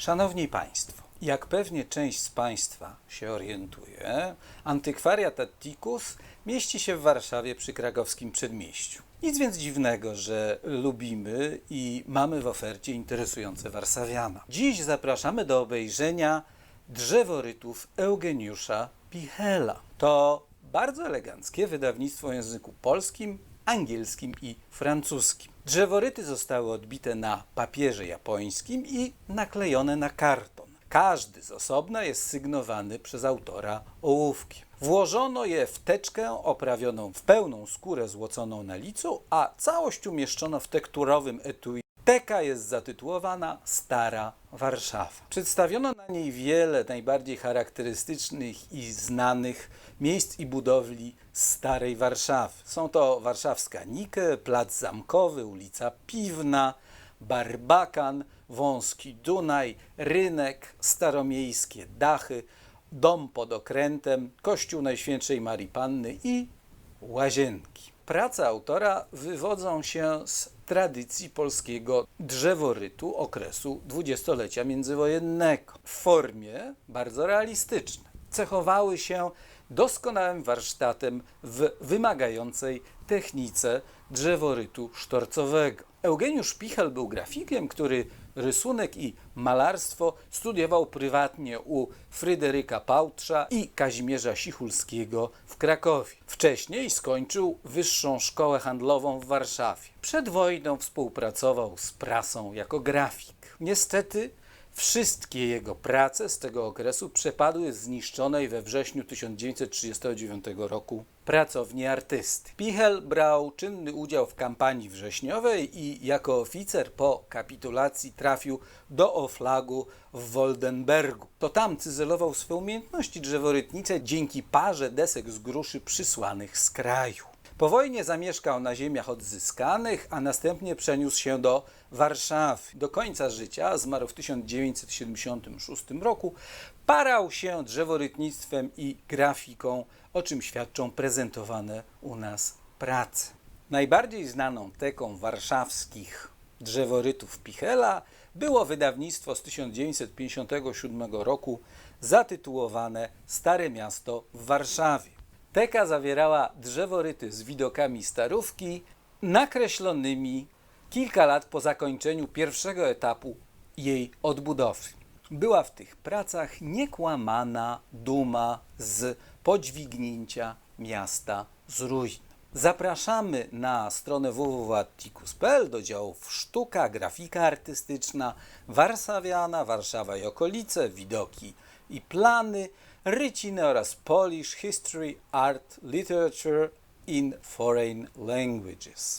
Szanowni Państwo, jak pewnie część z Państwa się orientuje, antykwariat Atticus mieści się w Warszawie przy krakowskim przedmieściu. Nic więc dziwnego, że lubimy i mamy w ofercie interesujące Warszawiana. Dziś zapraszamy do obejrzenia drzeworytów Eugeniusza Pichela. To bardzo eleganckie wydawnictwo w języku polskim, angielskim i francuskim. Drzeworyty zostały odbite na papierze japońskim i naklejone na karton. Każdy z osobna jest sygnowany przez autora ołówkiem. Włożono je w teczkę oprawioną w pełną skórę złoconą na licu, a całość umieszczono w tekturowym etui. Teka jest zatytułowana Stara Warszawa. Przedstawiono na niej wiele najbardziej charakterystycznych i znanych miejsc i budowli Starej Warszawy. Są to warszawska Nike, Plac Zamkowy, ulica Piwna, Barbakan, Wąski Dunaj, Rynek, Staromiejskie Dachy, Dom pod Okrętem, Kościół Najświętszej Marii Panny i Łazienki. Prace autora wywodzą się z tradycji polskiego drzeworytu okresu dwudziestolecia międzywojennego. W formie bardzo realistycznej. Cechowały się doskonałym warsztatem w wymagającej technice drzeworytu sztorcowego. Eugeniusz Pichel był grafikiem, który rysunek i malarstwo studiował prywatnie u Fryderyka Pałtrza i Kazimierza Sichulskiego w Krakowie. Wcześniej skończył Wyższą Szkołę Handlową w Warszawie. Przed wojną współpracował z prasą jako grafik. Niestety Wszystkie jego prace z tego okresu przepadły zniszczonej we wrześniu 1939 roku pracowni artysty. Pichel brał czynny udział w kampanii wrześniowej i jako oficer po kapitulacji trafił do Oflagu w Woldenbergu. To tam cyzelował swoje umiejętności drzeworytnicze dzięki parze desek z gruszy przysłanych z kraju. Po wojnie zamieszkał na ziemiach odzyskanych, a następnie przeniósł się do Warszawy. Do końca życia, zmarł w 1976 roku, parał się drzeworytnictwem i grafiką, o czym świadczą prezentowane u nas prace. Najbardziej znaną teką warszawskich drzeworytów Pichela było wydawnictwo z 1957 roku zatytułowane Stare Miasto w Warszawie. Teka zawierała drzeworyty z widokami starówki, nakreślonymi kilka lat po zakończeniu pierwszego etapu jej odbudowy. Była w tych pracach niekłamana duma z podźwignięcia miasta z ruin. Zapraszamy na stronę www.atticus.pl do działów sztuka, grafika artystyczna, warszawiana, Warszawa i okolice, widoki i plany, ryciny oraz Polish History, Art, Literature in Foreign Languages.